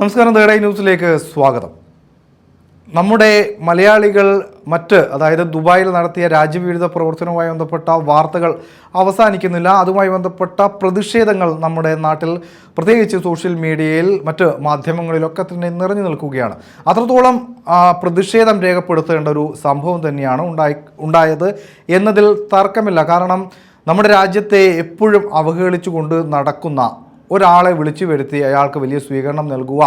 നമസ്കാരം തേടൈ ന്യൂസിലേക്ക് സ്വാഗതം. നമ്മുടെ മലയാളികൾ മറ്റ് അതായത് ദുബായിൽ നടത്തിയ രാജ്യവിരുദ്ധ പ്രവർത്തനവുമായി ബന്ധപ്പെട്ട വാർത്തകൾ അവസാനിക്കുന്നില്ല. അതുമായി ബന്ധപ്പെട്ട പ്രതിഷേധങ്ങൾ നമ്മുടെ നാട്ടിൽ പ്രത്യേകിച്ച് സോഷ്യൽ മീഡിയയിൽ മറ്റ് മാധ്യമങ്ങളിലൊക്കെ തന്നെ നിറഞ്ഞു നിൽക്കുകയാണ്. അത്രത്തോളം പ്രതിഷേധം രേഖപ്പെടുത്തേണ്ട ഒരു സംഭവം തന്നെയാണ് ഉണ്ടായി ഉണ്ടായത് എന്നതിൽ തർക്കമില്ല. കാരണം നമ്മുടെ രാജ്യത്തെ എപ്പോഴും അവഹേളിച്ചുകൊണ്ട് നടക്കുന്ന ഒരാളെ വിളിച്ചു വരുത്തി അയാൾക്ക് വലിയ സ്വീകരണം നൽകുക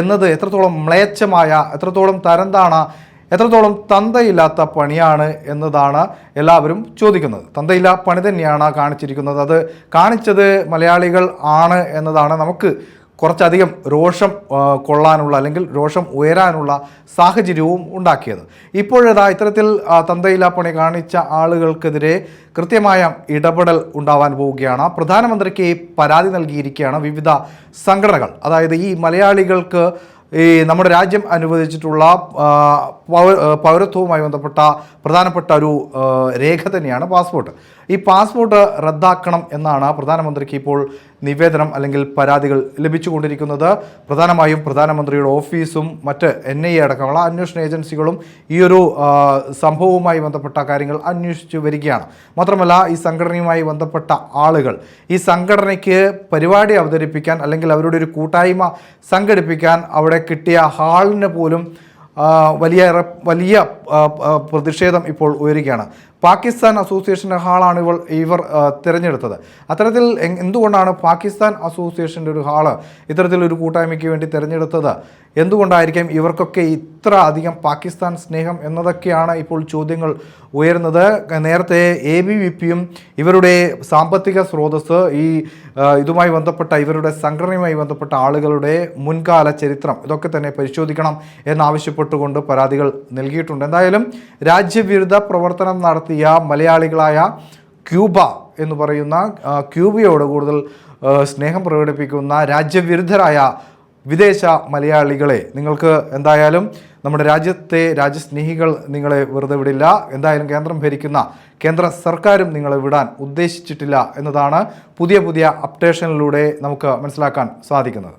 എന്നത് എത്രത്തോളം മ്ലേച്ഛമായ എത്രത്തോളം തരന്താണ് എത്രത്തോളം തന്തയില്ലാത്ത പണിയാണ് എന്നതാണ് എല്ലാവരും ചോദിക്കുന്നത്. തന്തയില്ല പണി തന്നെയാണ് കാണിച്ചിരിക്കുന്നത്. അത് കാണിച്ചത് മലയാളികൾ ആണ് എന്നതാണ് നമുക്ക് കുറച്ചധികം രോഷം കൊള്ളാനുള്ള അല്ലെങ്കിൽ രോഷം ഉയരാനുള്ള സാഹചര്യവും ഉണ്ടാക്കിയത്. ഇപ്പോഴേതാ ഇത്തരത്തിൽ ആ, തന്തയില്ലാ പണി കാണിച്ച ആളുകൾക്കെതിരെ കൃത്യമായ ഇടപെടൽ ഉണ്ടാവാൻ പോവുകയാണ്. പ്രധാനമന്ത്രിക്ക് പരാതി നൽകിയിരിക്കുകയാണ് വിവിധ സംഘടനകൾ. അതായത് ഈ മലയാളികൾക്ക് ഈ നമ്മുടെ രാജ്യം അനുവദിച്ചിട്ടുള്ള പൗരത്വവുമായി ബന്ധപ്പെട്ട പ്രധാനപ്പെട്ട ഒരു രേഖ തന്നെയാണ് പാസ്പോർട്ട്. ഈ പാസ്പോർട്ട് റദ്ദാക്കണം എന്നാണ് പ്രധാനമന്ത്രിക്ക് ഇപ്പോൾ നിവേദനം അല്ലെങ്കിൽ പരാതികൾ ലഭിച്ചുകൊണ്ടിരിക്കുന്നത്. പ്രധാനമായും പ്രധാനമന്ത്രിയുടെ ഓഫീസും മറ്റ് എൻ ഐ എ അടക്കമുള്ള അന്വേഷണ ഏജൻസികളും ഈ ഒരു സംഭവവുമായി ബന്ധപ്പെട്ട കാര്യങ്ങൾ അന്വേഷിച്ചു വരികയാണ്. മാത്രമല്ല ഈ സംഘടനയുമായി ബന്ധപ്പെട്ട ആളുകൾ ഈ സംഘടനയ്ക്ക് പരിപാടി അവതരിപ്പിക്കാൻ അല്ലെങ്കിൽ അവരുടെ ഒരു കൂട്ടായ്മ സംഘടിപ്പിക്കാൻ അവിടെ കിട്ടിയ ഹാളിന് പോലും വലിയ വലിയ പ്രതിഷേധം ഇപ്പോൾ ഉയരുകയാണ്. പാകിസ്ഥാൻ അസോസിയേഷന്റെ ഹാളാണ് ഇവൾ ഇവർ തിരഞ്ഞെടുത്തത്. അത്തരത്തിൽ എന്തുകൊണ്ടാണ് പാകിസ്ഥാൻ അസോസിയേഷന്റെ ഒരു ഹാൾ ഇത്തരത്തിലൊരു കൂട്ടായ്മയ്ക്ക് വേണ്ടി തിരഞ്ഞെടുത്തത്? എന്തുകൊണ്ടായിരിക്കും ഇവർക്കൊക്കെ ഇത്ര അധികം പാകിസ്ഥാൻ സ്നേഹം എന്നതൊക്കെയാണ് ഇപ്പോൾ ചോദ്യങ്ങൾ ഉയരുന്നത്. നേരത്തെ എ ബി വി പിയും ഇവരുടെ സാമ്പത്തിക സ്രോതസ് ഈ ഇതുമായി ബന്ധപ്പെട്ട ഇവരുടെ സംഘടനയുമായി ബന്ധപ്പെട്ട ആളുകളുടെ മുൻകാല ചരിത്രം ഇതൊക്കെ തന്നെ പരിശോധിക്കണം എന്നാവശ്യപ്പെട്ടുകൊണ്ട് പരാതികൾ നൽകിയിട്ടുണ്ട്. എന്തായാലും രാജ്യവിരുദ്ധ പ്രവർത്തനം നടത്തിയ മലയാളികളായ ക്യൂബ എന്ന് പറയുന്ന ക്യൂബയോട് കൂടുതൽ സ്നേഹം പ്രകടിപ്പിക്കുന്ന രാജ്യവിരുദ്ധരായ വിദേശ മലയാളികളെ നിങ്ങൾക്ക് എന്തായാലും നമ്മുടെ രാജ്യത്തെ രാജ്യസ്നേഹികൾ നിങ്ങളെ വെറുതെ വിടില്ല. എന്തായാലും കേന്ദ്രം ഭരിക്കുന്ന കേന്ദ്ര സർക്കാരും നിങ്ങളെ വിടാൻ ഉദ്ദേശിച്ചിട്ടില്ല എന്നതാണ് പുതിയ പുതിയ അപ്ഡേഷനിലൂടെ നമുക്ക് മനസ്സിലാക്കാൻ സാധിക്കുന്നത്.